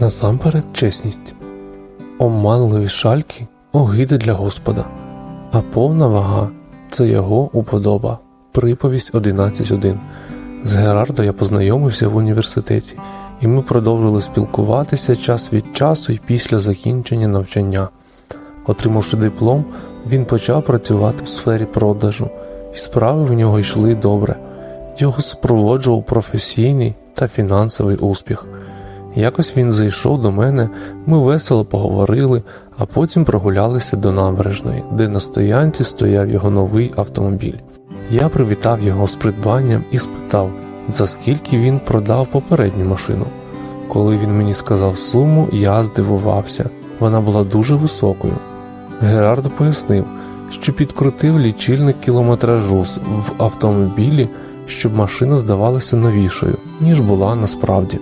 Насамперед чесність. Оманливі шальки огиди для Господа, а повна вага це його уподоба. Приповість 11.1. З Герардо я познайомився в університеті, і ми продовжили спілкуватися час від часу і після закінчення навчання. Отримавши диплом, він почав працювати в сфері продажу, і справи в нього йшли добре. Його супроводжував професійний та фінансовий успіх. Якось він зайшов до мене, ми весело поговорили, а потім прогулялися до набережної, де на стоянці стояв його новий автомобіль. Я привітав його з придбанням і спитав, за скільки він продав попередню машину. Коли він мені сказав суму, я здивувався. Вона була дуже високою. Герардо пояснив, що підкрутив лічильник кілометражу в автомобілі, щоб машина здавалася новішою, ніж була насправді.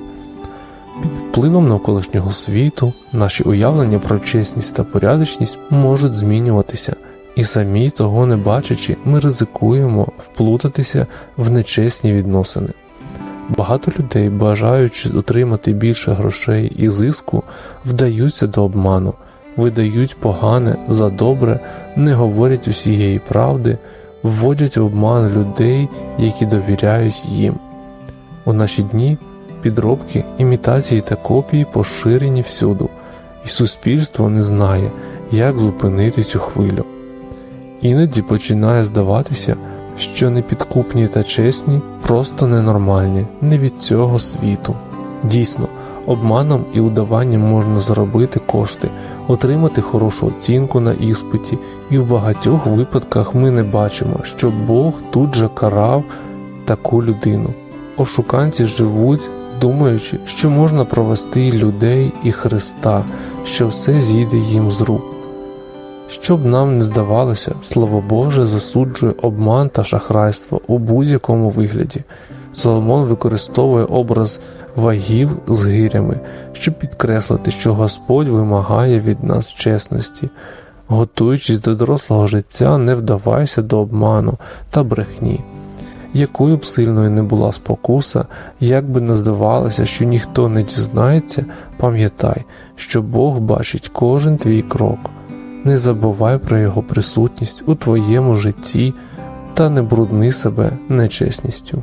Впливом навколишнього світу наші уявлення про чесність та порядочність можуть змінюватися, і самі того не бачачи, ми ризикуємо вплутатися в нечесні відносини. Багато людей, бажаючи отримати більше грошей і зиску, вдаються до обману, видають погане за добре, не говорять усієї правди, вводять в обман людей, які довіряють їм. У наші дні підробки, імітації та копії поширені всюду, і суспільство не знає, як зупинити цю хвилю. Іноді починає здаватися, що непідкупні та чесні просто ненормальні, не від цього світу. Дійсно, обманом і удаванням можна заробити кошти, отримати хорошу оцінку на іспиті, і в багатьох випадках ми не бачимо, що Бог тут же карав таку людину. Ошуканці живуть, думаючи, що можна провести людей і Христа, що все зійде їм з рук. Щоб нам не здавалося, Слово Боже засуджує обман та шахрайство у будь-якому вигляді. Соломон використовує образ вагів з гирями, щоб підкреслити, що Господь вимагає від нас чесності. Готуючись до дорослого життя, не вдавайся до обману та брехні. Якою б сильною не була спокуса, як би не здавалося, що ніхто не дізнається, пам'ятай, що Бог бачить кожен твій крок. Не забувай про Його присутність у твоєму житті та не брудни себе нечесністю.